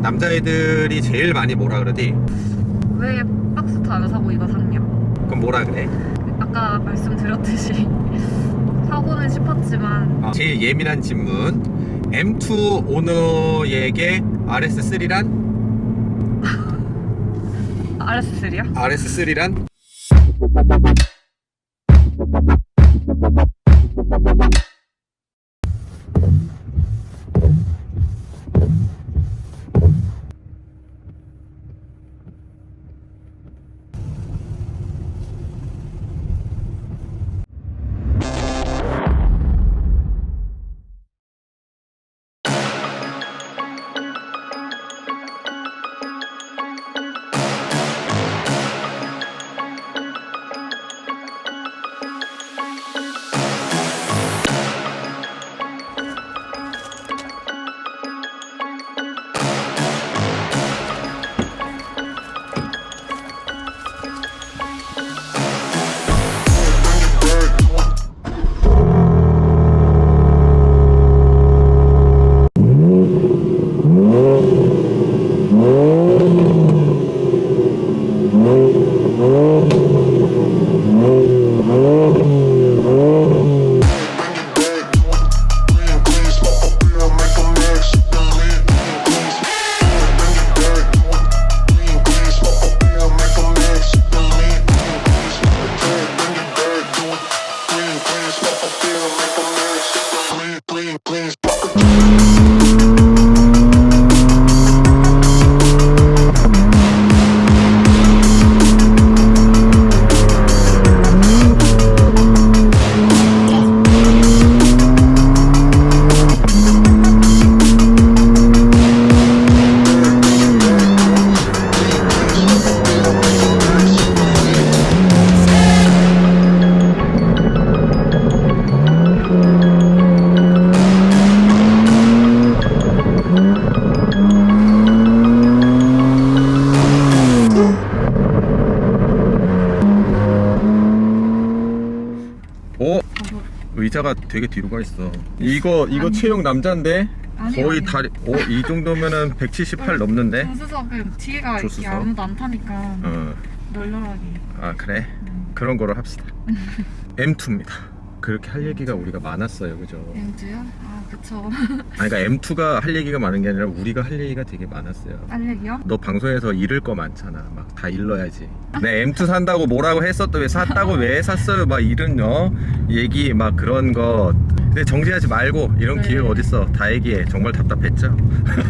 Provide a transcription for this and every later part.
남자애들이 제일 많이 뭐라 그러지? 왜 박스타 안 사고 이거 샀냐? 그럼 뭐라 그래? 아까 말씀드렸듯이 사고는 싶었지만 어, 제일 예민한 질문 M2 오너에게 RS3란? RS3야? RS3란? 되게 뒤로 가 있어 이거 이거 아니. 체형 남자인데 아니, 거의 아니. 다리 어? 이 정도면은 178 넘는데? 조수석은 뒤에가 이렇게 조수석? 아무도 안 타니까 어. 널널하게 아 그래? 음. 그런 거로 합시다 M2입니다 그렇게 할 얘기가 우리가 많았어요. 그죠? 엠즈요? 아 그쵸. 아니 그러니까 M2가 할 얘기가 많은 게 아니라 우리가 할 얘기가 되게 많았어요. 알렉이요? 너 방송에서 잃을 거 많잖아. 막다 일러야지. 내 M2 산다고 뭐라고 했었다 왜 샀다고 왜 샀어요? 막 이런 어? 얘기 막 그런 거 근데 정지하지 말고 이런 네. 기회가 어딨어. 다 얘기해. 정말 답답했죠?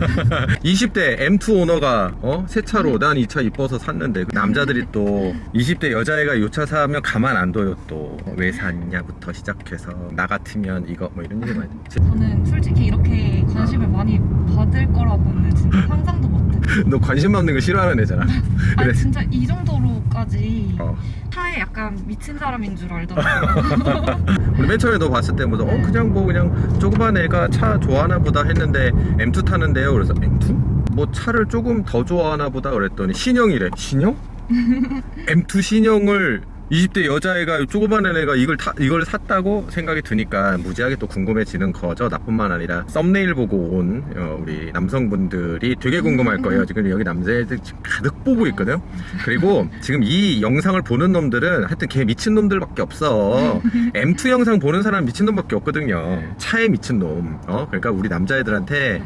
20대 M2 오너가 어? 새 차로 난 이 차 이뻐서 샀는데 그 남자들이 또 20대 여자애가 이 차 사면 가만 안 둬요 또. 왜 샀냐부터 시작해서 나 같으면 이거 뭐 이런 얘기 많이 듣지 저는 솔직히 이렇게 관심을 많이 받을 거라고는 진짜 상상도 못했어요. 너 관심 없는 거 싫어하는 애잖아. 아니 그래. 진짜 이 정도로까지 어. 차에 약간 미친 사람인 줄 알더라고요 우리 맨 처음에 너 봤을 때 무슨 어 그냥 뭐 그냥 조그만 애가 차 좋아하나 보다 했는데 M2 타는데요 그래서 M2? 뭐 차를 조금 더 좋아하나 보다 그랬더니 신형이래 신형? M2 신형을 20대 여자애가 조그만 애가 이걸 타, 이걸 샀다고 생각이 드니까 무지하게 또 궁금해지는 거죠. 나뿐만 아니라 썸네일 보고 온 어, 우리 남성분들이 되게 궁금할 거예요. 지금 여기 남자애들 지금 가득 보고 있거든요 그리고 지금 이 영상을 보는 놈들은 하여튼 걔 미친 놈들밖에 없어. M2 영상 보는 사람 미친 놈밖에 없거든요. 차에 미친 놈. 어? 그러니까 우리 남자애들한테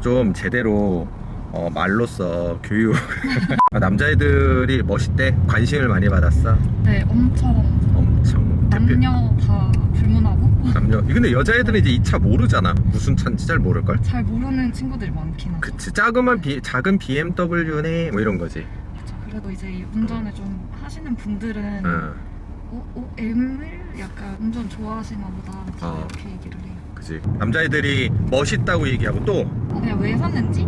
좀 제대로 어, 말로써 교육. 아, 남자애들이 멋있대? 관심을 많이 받았어? 네 엄청. 엄청. 대표- 남녀 다 불문하고? 남녀. 근데 여자애들은 이제 이 차 모르잖아. 무슨 차인지 잘 모를걸? 잘 모르는 친구들이 많긴 하죠. 그치. 작은 비, 작은 BMW네? 뭐 이런 거지. 그쵸. 그래도 이제 이 운전을 좀 하시는 분들은 어, 어, 어, M을 약간 운전 좋아하시나 보다. 다 어. 이렇게 얘기를 해요. 그치. 남자애들이 멋있다고 얘기하고 또? 어, 그냥 왜 샀는지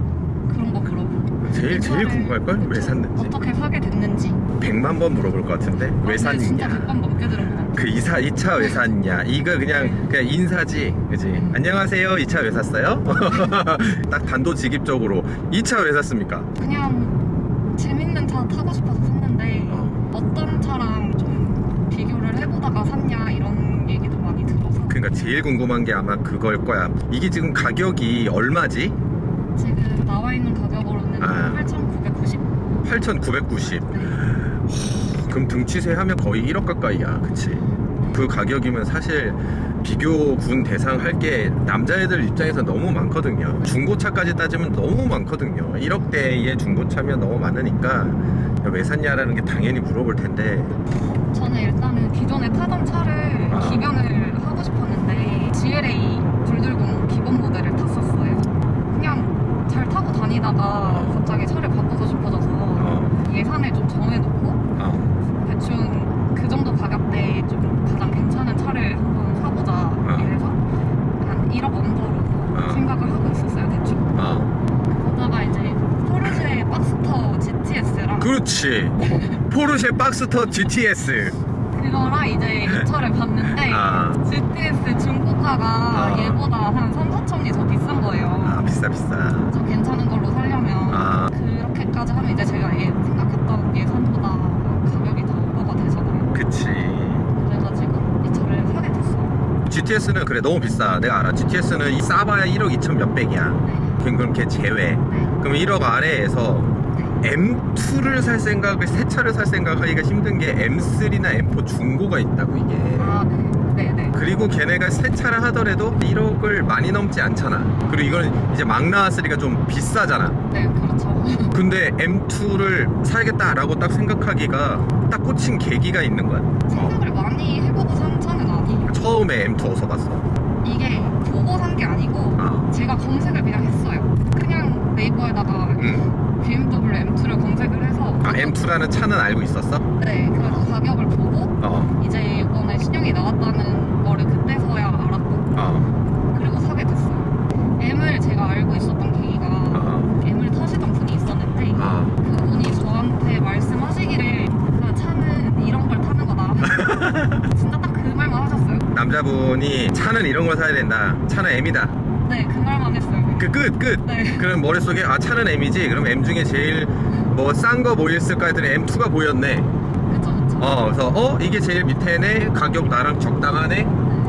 그런 거 물어보고. 제일 이 제일 차를 궁금할 걸? 왜. 샀는지. 어떻게 사게 됐는지. 100만 번 물어볼 것 같은데? 왜 아, 근데 진짜 샀느냐 100번 넘게 들은 그 이사 이 차 왜 샀냐 이거 그냥 그냥 인사지. 그지? 음. 안녕하세요. 이 차 왜 샀어요? 딱 단도직입적으로. 이 차 왜 샀습니까? 그냥 재밌는 차 타고 싶어서 샀는데 어. 어떤 차랑 좀 비교를 해보다가 샀냐 이런 얘기도 많이 들어서. 그러니까 제일 궁금한 게 아마 그걸 거야. 이게 지금 가격이 얼마지 나와 있는 가격으로는 아. 8,990. 8,990 네. 그럼 등치세 하면 거의 1억 가까이야 그치 그 가격이면 사실 비교군 대상 할 게 남자애들 입장에서 너무 많거든요 중고차까지 따지면 너무 많거든요 1억대의 중고차면 너무 많으니까 왜 샀냐라는 게 당연히 물어볼 텐데 저는 일단은 기존에 타던 차를 아. 기변을 하고 싶었는데 GLA 220 기본 모델을 탔었어요. 그냥 잘 타고 다니다가 갑자기 차를 바꾸고 싶어져서 어, 예산을 좀 정해놓고 어, 대충 그 정도 가격대에 좀 가장 괜찮은 차를 한번 사보자 이래서 한 1억 언더로 아. 생각을 하고 있었어요 대충 어. 그러다가 이제 포르쉐 박스터 GTS랑 그렇지 포르쉐 박스터 GTS 그거랑 이제 이 차를 봤는데 아. GTS 중고가가 아. 얘보다 한 3, 4천이 더 비싼 거예요 아 비싸 비싸 좀 괜찮은 걸로 살려면 아. 그렇게까지 하면 이제 제가 예, 생각했던 예산보다 가격이 더 오버가 되잖아요 그치 그래가지고 이 차를 사게 됐어요 GTS는 그래 너무 비싸 내가 알아 GTS는 이 싸봐야 1억 2천 몇백이야 네. 그럼 걔 제외 네. 그럼 1억 아래에서 네. M2를 살 생각을 새 차를 살 생각하기가 힘든 게 M3나 M4 중고가 있다고 이게 아, 네. 네, 네. 그리고 걔네가 새 차를 하더라도 1억을 많이 넘지 않잖아 그리고 이거는 이제 막 나왔으니까 좀 비싸잖아 네, 그렇죠. 근데 M2를 사야겠다라고 딱 생각하기가 딱 꽂힌 계기가 있는 거야 어. 생각을 많이 해보고 산 차는 아니에요. 처음에 M2 어디서 봤어? 이게 보고 산 게 아니고 아, 제가 검색을 그냥 했어요. 그냥 네이버에다가 응. BMW M2를 검색을 해서 아 M2라는 차는 알고 있었어? 네, 그래서 가격을 보고 어, 이제 이번에 신형이 나왔다는 거를 그때서야 알았고 어, 그리고 사게 됐어요. M을 제가 알고 있었던 계기가 어, M을 타시던 분이 있었는데 어. 그분이 저한테 말씀하시기를 그 차는 이런 걸 타는 거다. 진짜 딱 그 말만 하셨어요. 남자분이 차는 이런 걸 사야 된다. 차는 M이다. 네, 그 말만 했어요. 그 끝, 끝. 네. 그럼 머릿속에 아 차는 M이지. 그럼 M 중에 제일 뭐 싼 거 뭐 있을까 했더니 M2가 보였네. 그쵸, 그쵸. 어, 그래서 어 이게 제일 밑에네. 가격 나랑 적당하네.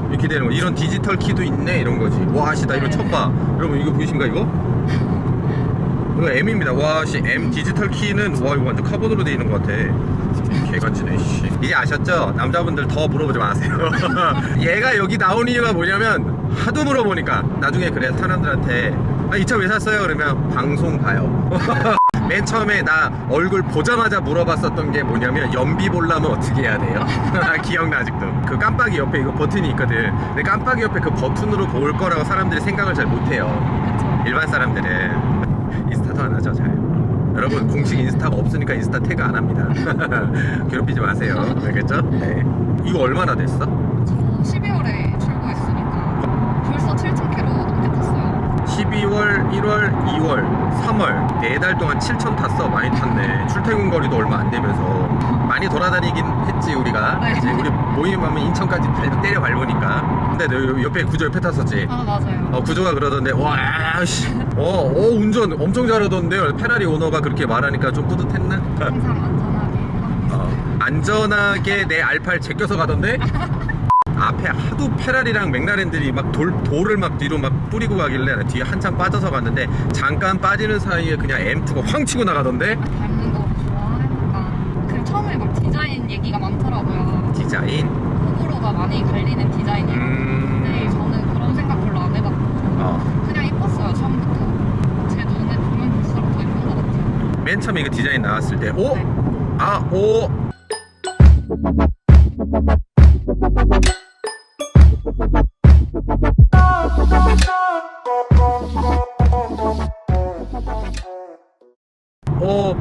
이렇게 되는 거. 이런 디지털 키도 있네. 이런 거지. 와, 씨, 나 이런 처음 봐. 여러분 이거 보이신가 이거? 이거 M입니다. 와, 씨, M 디지털 키는 와 이거 완전 카본으로 돼 있는 것 같아. 씨. 이제 아셨죠? 남자분들 더 물어보지 마세요. 얘가 여기 나온 이유가 뭐냐면 하도 물어보니까 나중에 그래 사람들한테 아, 이 차 왜 샀어요? 그러면 방송 봐요. 맨 처음에 나 얼굴 보자마자 물어봤었던 게 뭐냐면 연비 보려면 어떻게 해야 돼요? 기억나 아직도 그 깜빡이 옆에 이거 버튼이 있거든 근데 깜빡이 옆에 그 버튼으로 볼 거라고 사람들이 생각을 잘 못해요. 일반 사람들은 인스타도 안 하죠 잘 여러분 공식 인스타가 없으니까 인스타 태그 안 합니다 괴롭히지 마세요 알겠죠? 네 이거 얼마나 됐어? 저 12월에 출고했으니까 벌써 7,000km 넘게 탔어요. 12월, 1월, 2월, 3월. 네 달 동안 7천 탔어. 많이 탔네. 출퇴근 거리도 얼마 안 되면서. 많이 돌아다니긴 했지 우리가. 네. 이제 우리 모임하면 인천까지 발- 때려 밟으니까. 근데 너 요- 옆에 구조 옆에 탔었지? 아, 맞아요. 어, 구조가 그러던데 와씨. 어, 어 운전 엄청 잘하던데 페라리 오너가 그렇게 말하니까 좀 뿌듯했나? 항상 안전하게. 어, 안전하게 내 알팔 제껴서 가던데 앞에 하도 페라리랑 맥라렌들이 막 돌, 돌을 막 뒤로 막 뿌리고 가길래 나 뒤에 한참 빠져서 갔는데 잠깐 빠지는 사이에 그냥 M2가 황 치고 나가던데 밟는 거 좋아하니까. 그 처음에 막 디자인 얘기가 많더라고요. 디자인 호불호가 많이 갈리는 디자인이에요. 근데 음... 저는 그런 생각 별로 안 해봤고 어. 그냥 이뻤어요 처음부터. 제 눈에 보면 볼수록 더 이쁜 것 같아요. 맨 처음에 이거 디자인 나왔을 때 오! 네. 아, 오!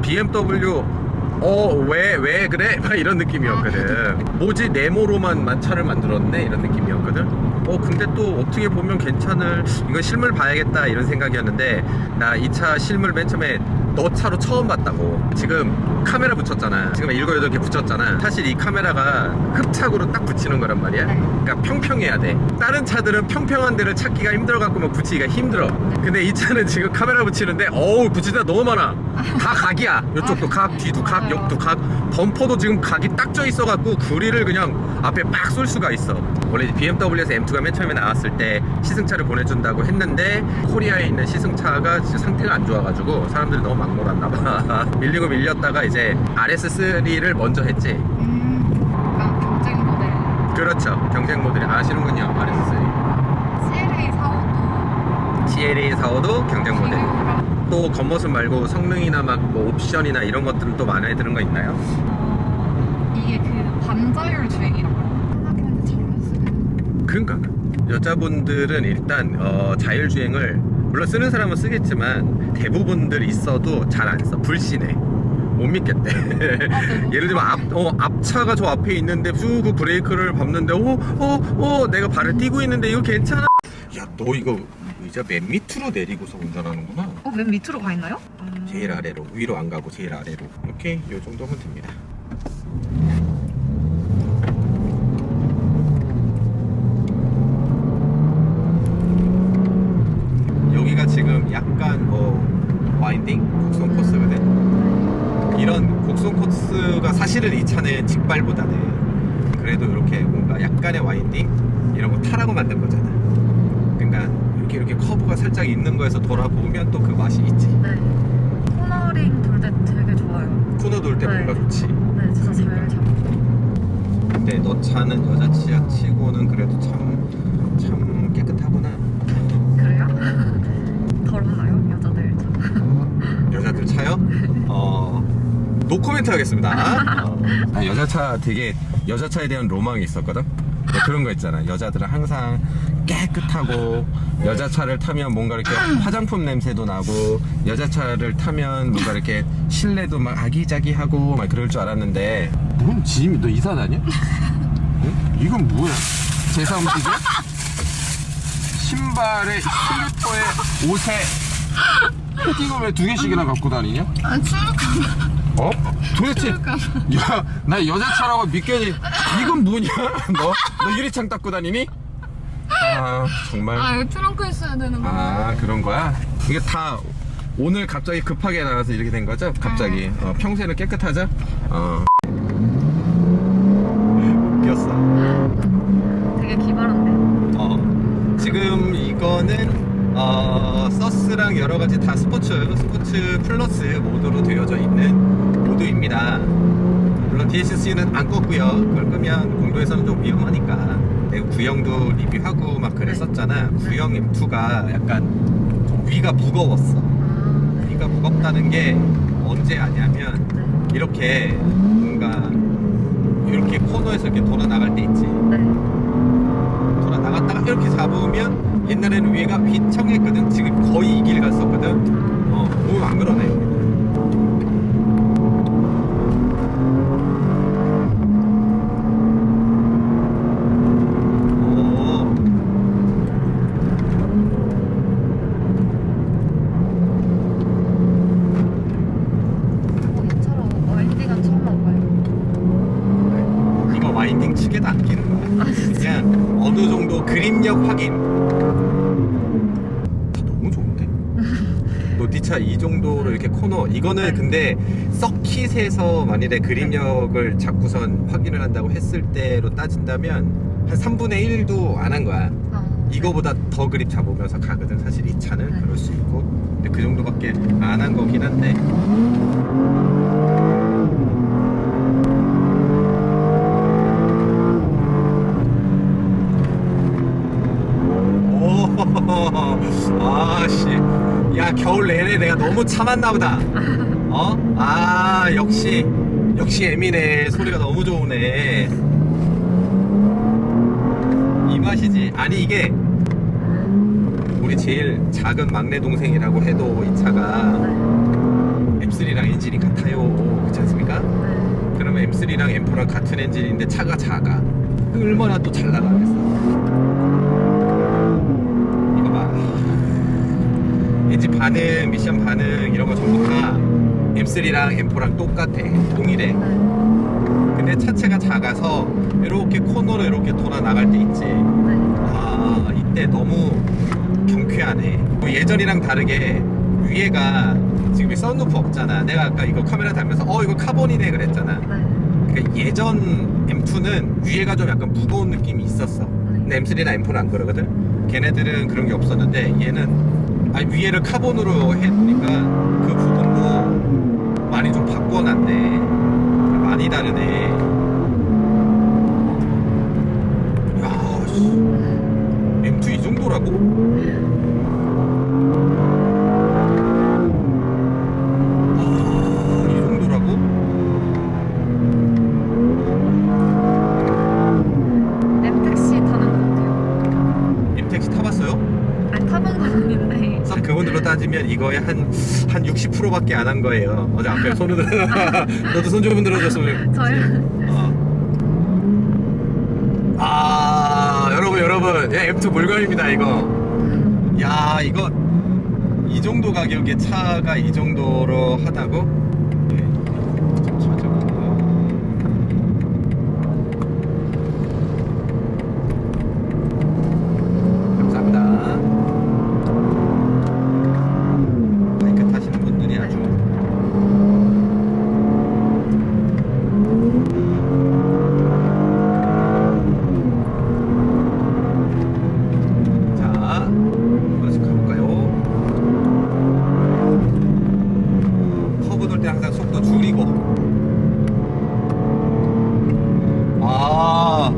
BMW 어, 왜, 왜 그래? 막 이런 느낌이었거든. 뭐지, 네모로만 만 차를 만들었네? 이런 느낌이었거든. 어, 근데 또 어떻게 보면 괜찮을, 이건 실물 봐야겠다, 이런 생각이었는데, 나 이 차 실물 맨 처음에 너 차로 처음 봤다고. 지금 카메라 붙였잖아. 지금 일곱 여덟 개 붙였잖아. 사실 이 카메라가 흡착으로 딱 붙이는 거란 말이야. 네. 그러니까 평평해야 돼. 다른 차들은 평평한 데를 찾기가 힘들어 갖고 막 붙이기가 힘들어. 근데 이 차는 지금 카메라 붙이는데 어우 붙이다 너무 많아. 다 각이야. 이쪽도 각, 뒤도 각. 옆도 각. 범퍼도 지금 각이 딱져 있어 갖고 구리를 그냥 앞에 빡 쏠 수가 있어. 원래 BMW에서 M2가 맨 처음에 나왔을 때 시승차를 보내준다고 했는데 코리아에 있는 시승차가 진짜 상태가 안 좋아가지고 사람들이 너무 막 몰았나 봐. 밀리고 밀렸다가 이제 RS3를 먼저 했지. 음, 약간 경쟁 모델. 그렇죠. 경쟁 모델이 아시는군요. RS3. CLA 45도 CLA 45도 경쟁 모델. 또 겉모습 말고 성능이나 막 뭐 옵션이나 이런 것들은 또 마음에 드는 거 있나요? 어, 이게 그 반자율 주행이라고 생각했는데 잘안 쓰네. 그러니까 여자분들은 일단 어, 자율주행을 물론 쓰는 사람은 쓰겠지만 대부분들 있어도 잘 안 써. 불신해. 못 믿겠대. 예를 들면 앞, 어, 앞차가 저 앞에 있는데 쑥그 브레이크를 밟는데 어, 어, 어, 내가 발을 띄고 있는데 이거 괜찮아? 야, 너 이거 의자 맨 밑으로 내리고서 운전하는구나. 어, 맨 밑으로 가 있나요? 음. 제일 아래로 위로 안 가고 제일 아래로 이렇게 요 정도면 됩니다. 여기가 지금 약간 뭐 와인딩 곡선 코스거든. 이런 곡선 코스가 사실은 이 차는 직발보다는 그래도 이렇게 뭔가 약간의 와인딩 이런 거 타라고 만든 거잖아. 그러니까 이렇게 이렇게 커브가 살짝 있는 거에서 돌아보면 또 그 맛이 있지. 네. 코너링 돌 때 되게 좋아요. 코너 돌 때 네. 뭔가 좋지. 네, 진짜 잘 잡고. 근데 너 차는 여자 치아 치고는 그래도 참, 참 깨끗하구나. 그래요? 덜하나요? 여자들 차. 여자들 차요? 어, 노코멘트 하겠습니다. 어. 아, 여자 차 되게, 여자 차에 대한 로망이 있었거든? 뭐 그런 거 있잖아. 여자들은 항상 깨끗하고, 여자 차를 타면 뭔가 이렇게 화장품 냄새도 나고, 여자 차를 타면 뭔가 이렇게 실내도 막 아기자기하고, 막 그럴 줄 알았는데. 뭔 짐이, 너 이사 다녀? 응? 이건 뭐야? 제 사무실이야? 신발에, 슬리퍼에, 옷에, 패딩을 왜 두 개씩이나 갖고 다니냐? 아, 출력하면. 어? 도대체 야, 나 여자차라고 믿겠니? 이건 뭐냐? 너? 너 유리창 닦고 다니니? 아, 정말. 아, 이거 트렁크에 써야 되는 거. 아, 그런 거야? 이게 다 오늘 갑자기 급하게 나와서 이렇게 된 거죠? 갑자기. 어, 평소에는 깨끗하죠? 어. 웃겼어. 되게 기발한데. 어, 지금 이거는 어, 서스랑 여러 가지 다 스포츠, 스포츠 플러스 모드로 되어져 있는 모드입니다. 물론 DSC는 안 껐고요. 그걸 끄면 공도에서는 좀 위험하니까. 내가 구형도 리뷰하고 막 그랬었잖아. 구형 M2가 약간 좀 위가 무거웠어. 아, 네. 위가 무겁다는 게 언제 아냐면 네. 이렇게 뭔가 이렇게 코너에서 이렇게 돌아 나갈 때 있지. 네. 돌아 나갔다가 이렇게 잡으면 옛날에는 위에가 휘청했거든. 지금 거의 이 길 갔었거든. 어, 오안 그러네. 오. 어, 이 차로 와인딩은 처음 와봐요. 이거 와인딩 치게도 안 끼는 거야. 그냥 어느 정도 그립력 확인. 너무 좋은데? 노티차 이 정도로 이렇게 코너 이거는 근데 서킷에서 만일에 그립력을 잡고선 확인을 한다고 했을 때로 따진다면 한 3분의 1도 안 한 거야. 아, 이거보다 더 그립 잡으면서 가거든. 사실 이 차는 네. 그럴 수 있고. 근데 그 정도밖에 안 한 거긴 한데. 오 아씨. 야 겨울 내내 내가 너무 참았나 보다 어? 아 역시 역시 애미네 소리가 너무 좋으네 이 맛이지 아니 이게 우리 제일 작은 막내 동생이라고 해도 이 차가 네. M3랑 엔진이 같아요 그렇지 않습니까? 네. 그러면 M3랑 M4랑 같은 엔진인데 차가 작아 얼마나 또 잘 나가겠어 이거 봐 엔진 반응 미션 반응 이런 거 전부 다 M3랑 M4랑 똑같아 동일해 네. 근데 차체가 작아서 이렇게 코너로 이렇게 돌아 나갈 때 있지 네. 아 이때 너무 경쾌하네 뭐 예전이랑 다르게 위에가 지금 이 썬루프 없잖아 내가 아까 이거 카메라 달면서 어 이거 카본이네 그랬잖아 네. 그러니까 예전 M2는 위에가 좀 약간 무거운 느낌이 있었어 근데 M3나 M4는 안 그러거든 걔네들은 그런 게 없었는데 얘는 아니 위에를 카본으로 해놓으니까 그 부분도 많이 좀 바꿔놨네 많이 다르네 야 씨. M2 이 정도라고? 아, 이 정도라고? 엠택시 타는 것 같아요. 임택시 타봤어요? 아니 타본 건 아닌데. 그분들로 따지면 이거의 한, 한 60%밖에 안 한 거예요. 어제 앞에 손을 들어. 너도 손 좀 들어줬으면. 저요? 어. 아, 여러분, 여러분. 예, M2 물건입니다, 이거. 야, 이거. 이 정도 가격에 차가 이 정도로 하다고? 네. 좀 찾아볼까요? 감사합니다. 바이크 타시는 분들이 아주 자, 하나씩 가볼까요? 커브 돌 때 항상 속도 줄이고. 아.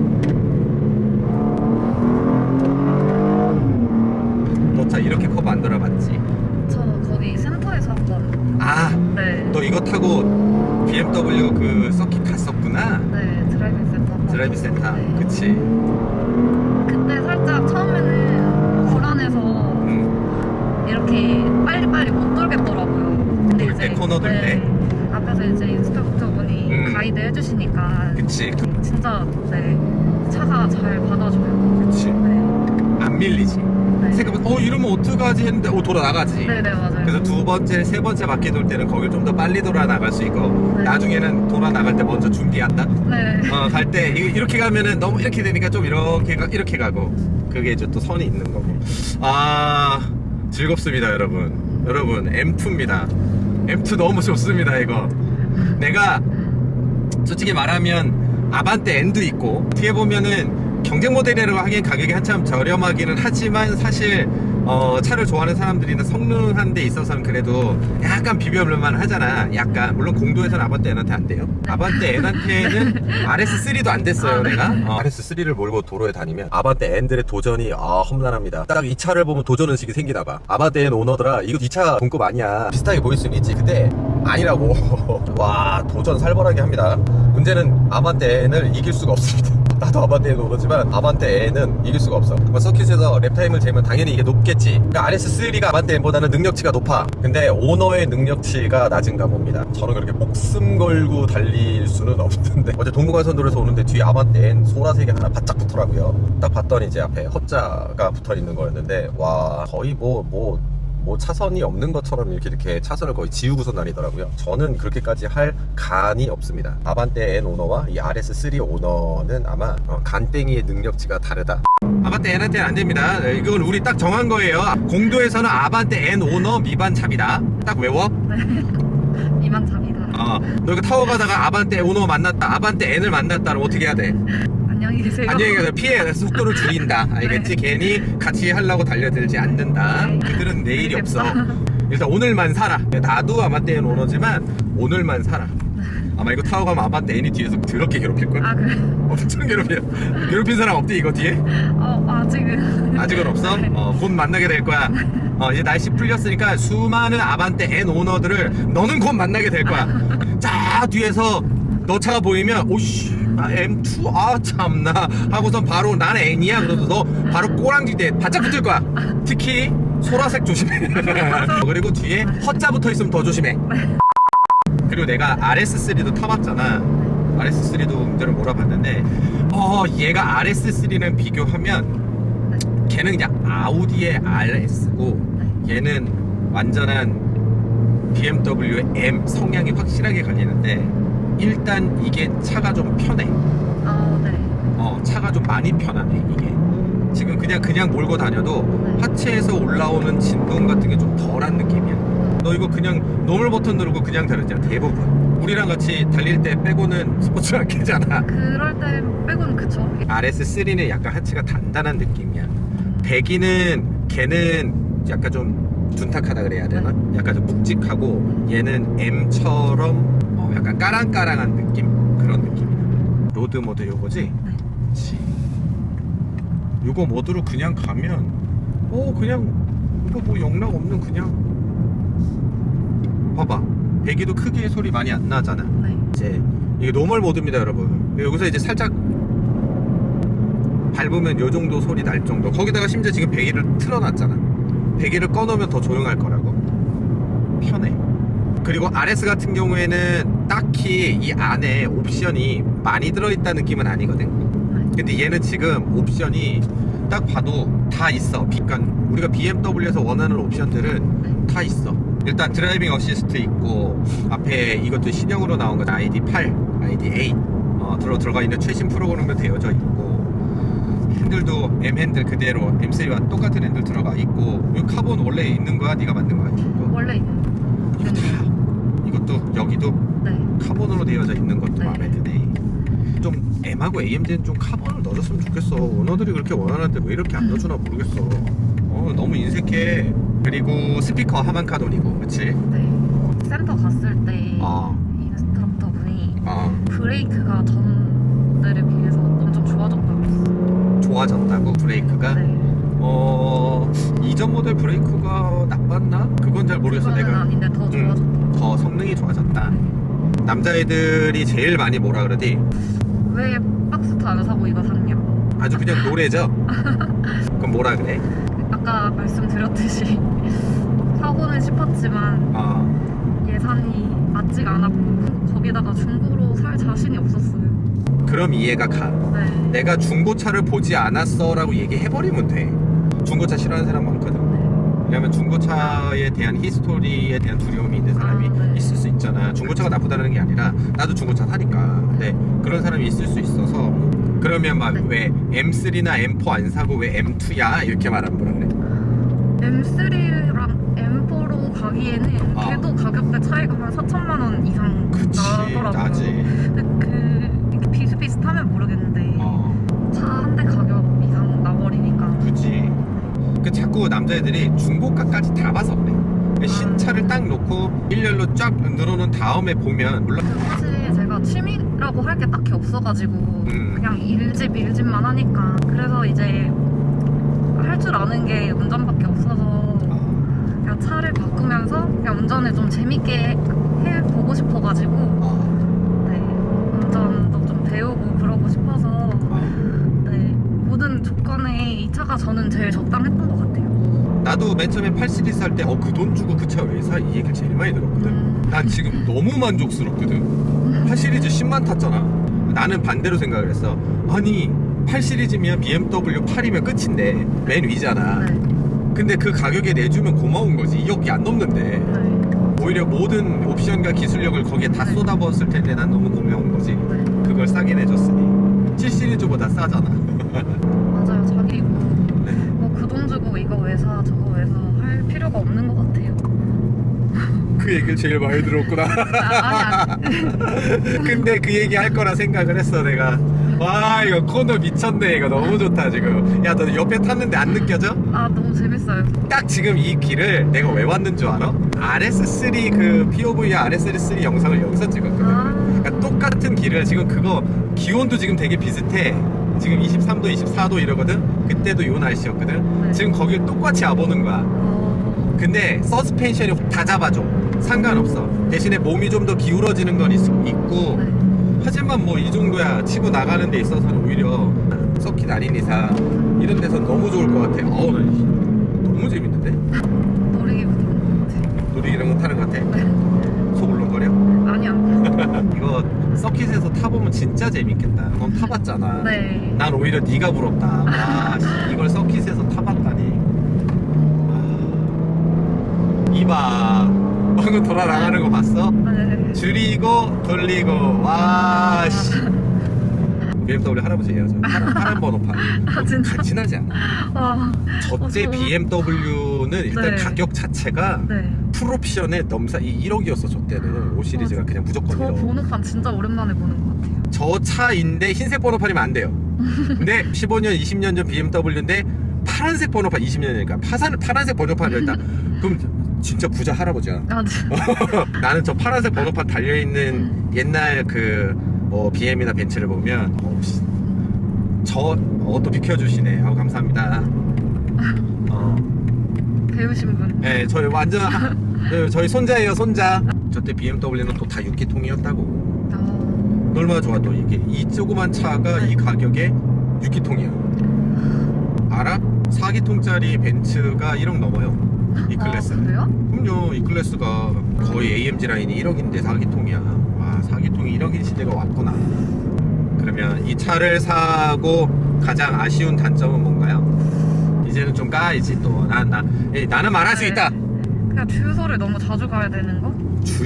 너 차 이렇게 커브 안 돌아봤지? 저 거기 센터에서 한번. 아, 네. 너 이거 타고 BMW 그 서킷 갔었구나. 네 드라이빙 센터. 한번 드라이브 센터. 네. 그치. 그때 살짝 처음에는 불안해서 응. 이렇게 빨리빨리 못 돌겠더라고요. 근데 돌 때, 이제- 코너 돌 때? 앞에서 이제 인스펙터 분이 음. 가이드 해주시니까 그치. 그- 진짜 네 차가 잘 받아줘요. 그치. 네. 안 밀리지. 네. 생각보다, 어, 이러면 어떡하지 했는데, 어, 돌아 나가지. 네네 맞아요. 그래서 두 번째, 세 번째 바퀴 돌 때는 거길 좀 더 빨리 돌아 나갈 수 있고, 네. 나중에는 돌아 나갈 때 먼저 준비한다. 네. 어, 갈 때 이렇게 가면은 너무 이렇게 되니까 좀 이렇게 가, 이렇게 가고 그게 이제 또 선이 있는 거고. 아 즐겁습니다, 여러분. 여러분 M2입니다. M2 너무 좋습니다, 이거. 내가 솔직히 말하면 아반떼 N도 있고 뒤에 보면은 경쟁 모델이라고 하기엔 가격이 한참 저렴하기는 하지만 사실 어, 차를 좋아하는 사람들이나 성능한 데 있어서는 그래도 약간 비벼볼만 하잖아. 약간 물론 공도에서는 아반떼 N한테 안 돼요. 아반떼 N한테는 RS3도 안 됐어요, 아, 네. 내가. 어. RS3를 몰고 도로에 다니면 아반떼 N들의 도전이 아 험난합니다. 딱 이 차를 보면 도전 의식이 생기나 봐. 아반떼 N 오너더라. 이거 이 차 동급 아니야. 비슷하게 보일 수는 있지. 근데 아니라고. 와 도전 살벌하게 합니다. 문제는 아반떼 N을 이길 수가 없습니다. 나도 아반떼 N 오너지만 아반떼 N은 이길 수가 없어. 뭐 서킷에서 랩타임을 재면 당연히 이게 높겠지. 그러니까 RS3가 아반떼 N보다는 능력치가 높아. 근데 오너의 능력치가 낮은가 봅니다. 저는 그렇게 목숨 걸고 달릴 수는 없는데 어제 동부간선도로에서 오는데 뒤에 아반떼 N 소라색이 하나 바짝 붙더라고요. 딱 봤더니 이제 앞에 헛자가 붙어 있는 거였는데 와 거의 뭐뭐 뭐 차선이 없는 것처럼 이렇게 이렇게 차선을 거의 지우고서 다니더라고요. 저는 그렇게까지 할 간이 없습니다. 아반떼 N 오너와 이 RS3 오너는 아마 어, 간땡이의 능력치가 다르다. 아반떼 N한테는 안 됩니다. 네, 이건 우리 딱 정한 거예요. 공도에서는 아반떼 N 오너 미반 차비다. 딱 외워. 이만 잡이다. 어, 너 이거 타고 가다가 아반떼 오너 만났다. 아반떼 N을 만났다. 그럼 어떻게 해야 돼? 안녕히 계세요. 안녕히 계세요. 피해 속도를 줄인다. 알겠지? 괜히 같이 하려고 달려들지 않는다. 네. 그들은 내일이 없어. 일단 오늘만 살아. 나도 아반떼 N 오너지만 오늘만 살아. 아마 이거 타고 가면 아반떼 N이 뒤에서 더럽게 괴롭힐걸? 아 그래. 엄청 괴롭혀. 괴롭힌 사람 없대 이거 뒤에? 어 아직은. 아직은 없어? 어, 곧 만나게 될 거야. 어, 이제 날씨 풀렸으니까 수많은 아반떼 N 오너들을 너는 곧 만나게 될 거야. 자, 뒤에서 너 차가 보이면, 오씨, 아, M2? 아, 참나. 하고선 바로 나는 N이야. 너 바로 꼬랑지 대 바짝 붙을 거야. 특히 소라색 조심해. 그리고 뒤에 헛자 붙어 있으면 더 조심해. 그리고 내가 RS3도 타봤잖아. RS3도 운전을 몰아봤는데, 어, 얘가 RS3랑 비교하면 걔는 그냥 아우디의 RS고 얘는 완전한 BMW M 성향이 확실하게 갈리는데 일단 이게 차가 좀 편해. 아, 네. 어, 차가 좀 많이 편하네 이게. 지금 그냥 그냥 몰고 다녀도 네. 하체에서 올라오는 진동 같은 게 좀 덜한 느낌이야. 너 이거 그냥 노멀 버튼 누르고 그냥 다르잖아 대부분. 우리랑 같이 달릴 때 빼고는 스포츠 안 끼잖아. 그럴 때 빼고는 그쵸. RS3는 약간 하체가 단단한 느낌이야. 배기는 걔는 약간 좀 둔탁하다 그래야 되나? 약간 좀 묵직하고 얘는 M처럼 어, 약간 까랑까랑한 느낌 그런 느낌이야. 로드 모드 요거지? 네. 그치. 요거 모드로 그냥 가면 어 그냥 이거 뭐 영락 없는 그냥 봐봐 배기도 크게 소리 많이 안 나잖아. 네. 이제 이게 노멀 모드입니다 여러분 여기서 이제 살짝 밟으면 요 정도 소리 날 정도 거기다가 심지어 지금 배기를 틀어놨잖아 배기를 꺼놓으면 더 조용할 거라고 편해 그리고 RS 같은 경우에는 딱히 이 안에 옵션이 많이 들어있다는 느낌은 아니거든 근데 얘는 지금 옵션이 딱 봐도 다 있어 그러니까 우리가 BMW에서 원하는 옵션들은 다 있어 일단 드라이빙 어시스트 있고 앞에 이것도 신형으로 나온 거 ID8, ID8 어, 들어 들어가 있는 최신 프로그램도 되어져 있고 핸들도 M 핸들 그대로 M3와 똑같은 핸들 들어가 있고 이 카본 원래 있는 거야? 네가 만든 거야? 이거? 원래 있는. 이거 다 이것도 여기도 네. 카본으로 되어져 있는 것도 네. 마음에 드네. 좀 M하고 AMD는 좀 카본을 넣어줬으면 좋겠어. 오너들이 그렇게 원하는데 왜 이렇게 안 음. 넣어주나 모르겠어. 어 너무 인색해. 그리고 스피커 하만 카돈이고, 그치? 네. 센터 갔을 때 어. 인스트럭터 분이 어 브레이크가 전들에 비해서 엄청 좋아졌다고 했어요. 좋아졌다고 브레이크가. 네. 어 이전 모델 브레이크가 나빴나? 그건 잘 모르겠어. 내가 아닌데 더 음. 좋아졌다. 더 성능이 좋아졌다. 남자애들이 제일 많이 뭐라 그러지? 왜 박스타 안 사고 이거 샀냐? 아주 그냥 노래죠. 그럼 뭐라 그래? 아까 말씀드렸듯이 사고는 싶었지만 어 예산이 맞지가 않았고 거기다가 중고로 살 자신이 없었어요. 그럼 이해가 가. 네. 내가 중고차를 보지 않았어 라고 얘기해버리면 돼 중고차 싫어하는 사람 많거든 네. 왜냐면 중고차에 대한 히스토리에 대한 두려움이 있는 사람이 아, 네. 있을 수 있잖아 중고차가 나쁘다는 게 아니라 나도 중고차 사니까 근데 그런 사람이 있을 수 있어서 그러면 막 네. 왜 M3나 M4 안 사고 왜 M2야 이렇게 뭐라 그래 M3랑 M4로 가기에는 아. 걔도 가격대 차이가 한 4천만 원 이상 그치 나더라고요. 나지 근데 그 이게 비슷비슷하면 모르겠는데 어 차한 대 가격 이상 나버리니까 그치 그 자꾸 남자애들이 중고가까지 다 봐서 그래. 신차를 딱 놓고 일렬로 쫙 늘어놓은 다음에 보면 물론 사실 제가 취미라고 할 게 딱히 없어가지고 음. 그냥 일집 일집만 하니까. 그래서 이제 할 줄 아는 게 운전밖에 없어서 어, 그냥 차를 바꾸면서 그냥 운전을 좀 재밌게 해보고 싶어가지고 어, 네 운전도 좀 배우고 그러고 싶어서 어. 네 모든 조건에 이 차가 저는 제일 적당했던 것 같아요. 나도 맨 처음에 8 시리즈 할때어 그 돈 주고 그 차 왜 사? 이 얘기를 제일 많이 들었거든. 음, 난 지금 너무 만족스럽거든. 8 시리즈 10만 탔잖아. 나는 반대로 생각을 했어. 아니 8 시리즈면 BMW 8이면 끝인데 맨 위잖아. 네, 근데 그 가격에 내주면 고마운 거지. 2억이 안 넘는데. 네, 오히려 모든 옵션과 기술력을 거기에 다 네. 쏟아부었을 텐데 난 너무 고마운 거지. 네. 그걸 싸게 내줬으니. 7 시리즈보다 싸잖아 맞아요. 자기 뭐 네. 그 돈 주고 이거 왜 사, 저거 왜 사 할 필요가 없는 것 같아요. 그 얘기를 제일 많이 들었구나 아, 아니, 아니. 근데 그 얘기 할 거라 생각을 했어 내가 와 이거 코너 미쳤네 이거 너무 좋다 지금 야 너 옆에 탔는데 안 느껴져? 아, 너무 재밌어요. 딱 지금 이 길을 내가 왜 왔는 줄 알아? RS3 그 POV RS3 영상을 여기서 찍었거든 아, 그러니까 똑같은 길을 지금 그거 기온도 지금 되게 비슷해 지금 23도 24도 이러거든? 그때도 요 날씨였거든? 네. 지금 거길 똑같이 와보는 거야. 어, 근데 서스펜션이 다 잡아줘. 상관없어. 대신에 몸이 좀 더 기울어지는 건 있, 있고 네. 하지만 뭐 이 정도야 치고 나가는 데 있어서는 오히려 서킷 아닌 이상 이런 데서 너무 좋을 것 같아. 어우 나 이- 너무 재밌는데? 놀이기분 놀이 이런 거 타는 것 같아? 네. 속 울렁거려? 아니야. 이거 서킷에서 타보면 진짜 재밌겠다 넌 타봤잖아 네. 난 오히려 네가 부럽다 와 씨, 이걸 서킷에서 타봤다니 아, 이봐 어, 방금 돌아 나가는 거 봤어? 네. 줄이고 돌리고 와 씨. BMW 할아버지예요. 저 파란, 파란 번호판. 아, 진짜? 같이 나지 않아. 와. 저째 어, 저- BMW는 일단 네. 가격 자체가 네. 풀옵션에 넘사 이 1억이었어 저 때는 5 시리즈가 그냥 무조건 저 1억. 번호판 진짜 오랜만에 보는 것 같아요. 저 차인데 흰색 번호판이면 안 돼요. 근데 15년, 20년 전 BMW인데 파란색 번호판 20년이니까 파산, 파란색 번호판이었다. 그럼 진짜 부자 할아버지야. 아, 진짜. 나는 저 파란색 번호판 달려있는 옛날 그뭐 BM이나 벤츠를 보면 어우, 씨. 저 어, 또 비켜주시네. 어, 감사합니다. 어, 배우신 분. 네, 저희 완전 네, 저희 손자예요, 손자. 저때 BMW는 또 다 6기통이었다고. 아, 얼마나 좋아 또 이게 이 조그만 차가 이 가격에 6기통이야. 알아? 4기통짜리 벤츠가 1억 넘어요. 이 클래스. 아, 그래요? 그럼요. 이 클래스가 거의 AMG 라인이 1억인데 4기통이야. 와, 4기통이 1억인 시대가 왔구나. 그러면 이 차를 사고 가장 아쉬운 단점은 뭔가요? 이제는 좀 까이지 또. 난, 나, 에이, 나는 말할 수 네. 있다. 그냥 주유소를 너무 자주 가야 되는 거? 주...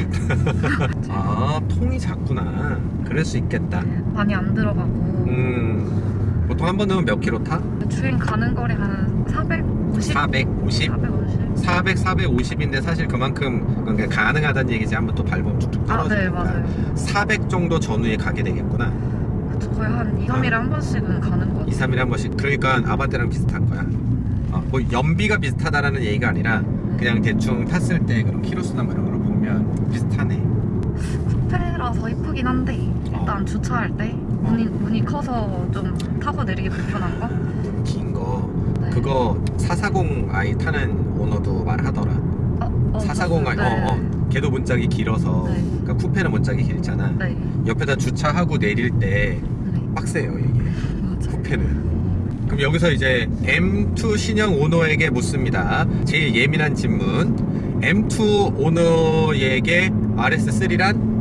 아, 통이 작구나. 그럴 수 있겠다. 많이 안 들어가고. 음, 보통 한 번 넣으면 몇 킬로 타? 주행 가는 거리 한 450? 450? 450? 400, 450인데 사실 그만큼 그러니까 가능하다는 얘기지 한번 또 밟으면 툭툭 아, 네, 떨어지니까 맞아요. 400 정도 전후에 가게 되겠구나 그쵸, 거의 한 2, 3일에 한 번씩은 가는 거 2, 3일에 한 번씩 그러니까 아반떼랑 비슷한 거야 어, 뭐 연비가 비슷하다라는 얘기가 아니라 그냥 대충 탔을 때 그런 키로수나 뭐 이런 걸 보면 비슷하네 쿠페라서 이쁘긴 한데 일단 어. 주차할 때 문이, 문이 커서 좀 타고 내리기 불편한 거? 긴 거 네. 그거 440i 타는 오너도 말하더라 어, 어, 440i 네. 어, 어. 걔도 문짝이 길어서 네. 그러니까 쿠페는 문짝이 길잖아 네. 옆에다 주차하고 내릴 때 네. 빡세요 이게 맞아. 쿠페는 그럼 여기서 이제 M2 신형 오너에게 묻습니다 제일 예민한 질문 M2 오너에게 RS3란?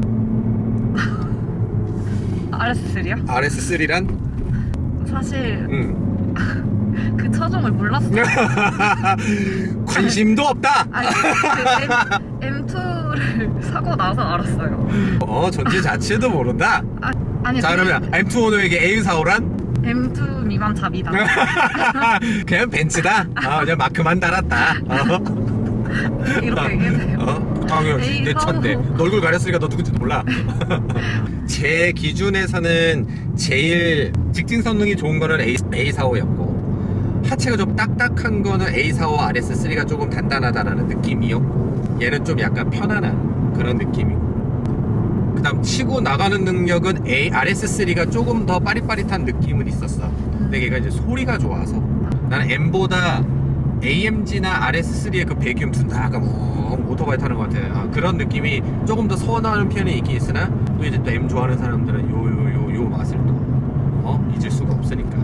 RS3요? RS3란? 사실 응 그 차종을 몰랐어요. 관심도 없다 아니, 그 M, M2를 사고 나서 알았어요. 어 전체 자체도 모른다 아, 아니, 자 그러면 M2 오너에게 A4호란? M2 미만 잡이다. 그냥 벤츠다 어, 그냥 마크만 달았다 어. 이렇게 얘기해요. 어? 아, 그냥 에이, 내 차인데. 너 얼굴 가렸으니까 너 누군지 몰라 제 기준에서는 제일 직진 성능이 좋은 거는 A, A45였고 하체가 좀 딱딱한 거는 A45 RS3가 조금 단단하다라는 느낌이었고 얘는 좀 약간 편안한 그런 느낌이고 그 다음 치고 나가는 능력은 A, RS3가 조금 더 빠릿빠릿한 느낌은 있었어 근데 얘가 이제 소리가 좋아서 나는 M보다 AMG나 RS3의 그 배기음 둔다가 뭐 오토바이 타는 것 같아. 아, 그런 느낌이 조금 더 선호하는 편이 있긴 있으나 또 이제 또 M 좋아하는 사람들은 요 요 요 요 맛을 또 어? 잊을 수가 없으니까.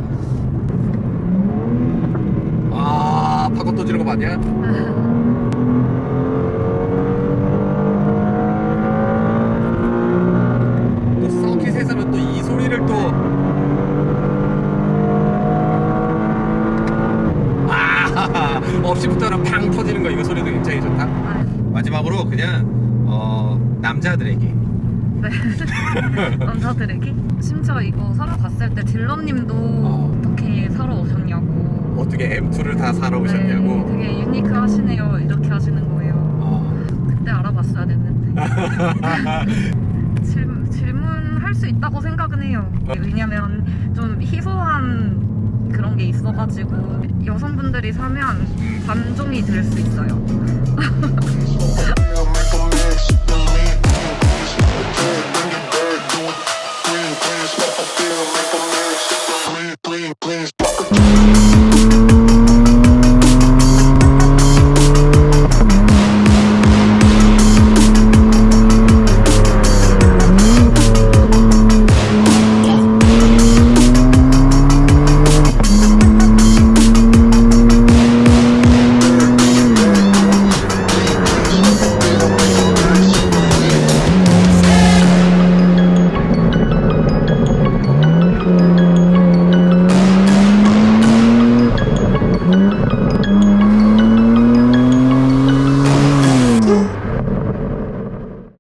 아 파고 터지는 거 봤냐? 또 서킷에서는 또 이 소리를 또 아, 없이부터는 팡 터지는 거 이거 소리도 굉장히 좋다. 아, 마지막으로 그냥 어, 남자들에게 네. 남자들에게? 심지어 이거 사러 갔을 때 딜러님도 어. 어떻게 사러 오셨냐고. 어떻게 M2를 다 사러 오셨냐고. 네, 되게 유니크 하시네요. 이렇게 하시는 거예요. 어. 그때 알아봤어야 됐는데. 질, 질문할 수 있다고 생각은 해요. 어. 왜냐면 좀 희소한 그런 게 있어가지고 여성분들이 사면 관종이 될 수 있어요.